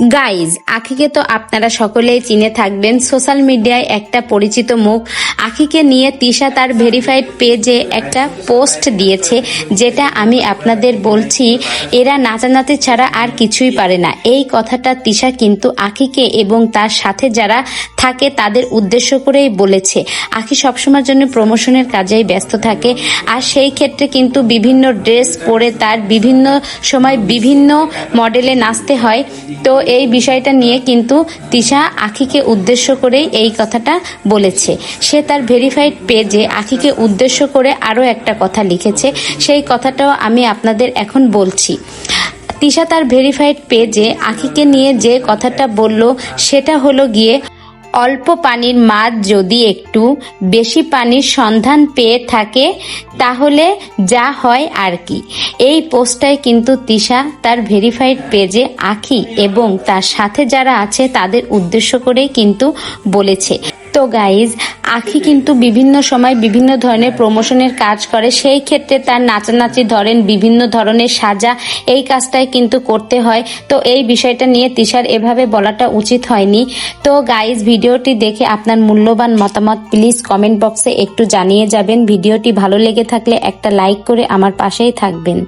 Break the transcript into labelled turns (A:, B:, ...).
A: Guys আখিকে তো আপনারা সকলেই চিনে থাকবেন সোশ্যাল মিডিয়ায় একটা পরিচিত মুখ। আখিকে নিয়ে তিশা তার ভেরিফাইড পেজে একটা পোস্ট দিয়েছে, যেটা আমি আপনাদের বলছি, এরা নাচানাচি ছাড়া আর কিছুই পারে না। এই কথাটা তিশা কিন্তু আখিকে এবং তার সাথে যারা থাকে, তাদের উদ্দেশ্য করেই বলেছে। আখি সবসময়ের জন্য প্রমোশনের কাজেই ব্যস্ত থাকে, আর সেই ক্ষেত্রে কিন্তু বিভিন্ন ড্রেস পরে তার বিভিন্ন সময় বিভিন্ন মডেলে নাচতে হয়। তো এই বিষয়টা নিয়ে কিন্তু তিশা আখিকে উদ্দেশ্য করেই এই কথাটা বলেছে। সে তার ভেরিফাইড পেজে আখিকে উদ্দেশ্য করে আরও একটা কথা লিখেছে। সেই কথাটাও আমি আপনাদের এখন বলছি। তিশা তার ভেরিফাইড পেজে আখিকে নিয়ে যে কথাটা বলল, সেটা হলো গিয়ে অল্প পানির মাছ যদি একটু বেশি পানির সন্ধান পেয়ে থাকে, তাহলে যা হয় আর কি। এই পোস্টটায় কিন্তু তিশা তার ভেরিফাইড পেজে আঁকি এবং তার সাথে যারা আছে তাদের উদ্দেশ্য করে কিন্তু বলেছে। তো গাইজ আখি কিন্তু বিভিন্ন সময় বিভিন্ন ধরনের প্রমোশনের কাজ করে। সেই ক্ষেত্রে তার নাচানাচি ধরেন, বিভিন্ন ধরনের সাজা, এই কাজটাই কিন্তু করতে হয়। তো এই বিষয়টা নিয়ে তিশার এভাবে বলাটা উচিত হয়নি। তো গাইজ ভিডিওটি দেখে আপনার মূল্যবান মতামত প্লিজ কমেন্ট বক্সে একটু জানিয়ে যাবেন। ভিডিওটি ভালো লেগে থাকলে একটা লাইক করে আমার পাশেই থাকবেন।